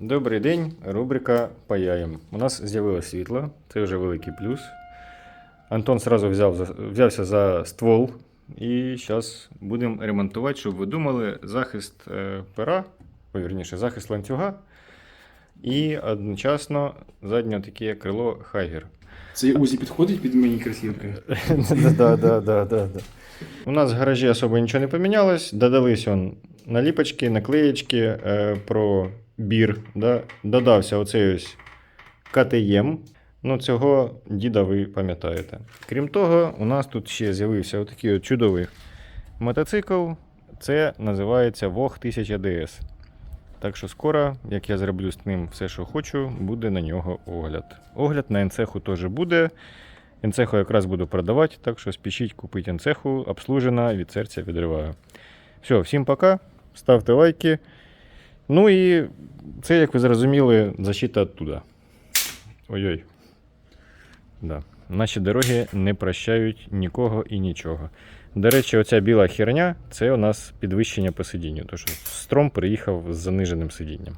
Добрий день, рубрика Паяєм. У нас з'явилось світло, це вже великий плюс. Антон сразу взяв, взявся за ствол і зараз будемо ремонтувати, щоб ви думали, захист е, пера, ой, вірніше, захист ланцюга і одночасно заднє таке крило Хайгер. Цей Узі підходить під мені да, да, да, да. У нас в гаражі особо нічого не помінялось. Додались он наліпочки, наклеєчки е, про бір. Да? Додався оцей ось КТМ. Ну, цього діда ви пам'ятаєте. Крім того, у нас тут ще з'явився отакий от чудовий мотоцикл. Це називається Вог 1000 DS. Так що скоро, як я зроблю з ним все, що хочу, буде на нього огляд. Огляд на енцеху теж буде. Енцеху якраз буду продавати, так що спішіть купити енцеху, обслужена, від серця відриваю. Все, всім пока, ставте лайки. Ну і це, як ви зрозуміли, защита оттуда. Ой-ой. Да. Наші дороги не прощають нікого і нічого. До речі, оця біла херня це у нас підвищення по сидінню, що стром приїхав з заниженим сидінням.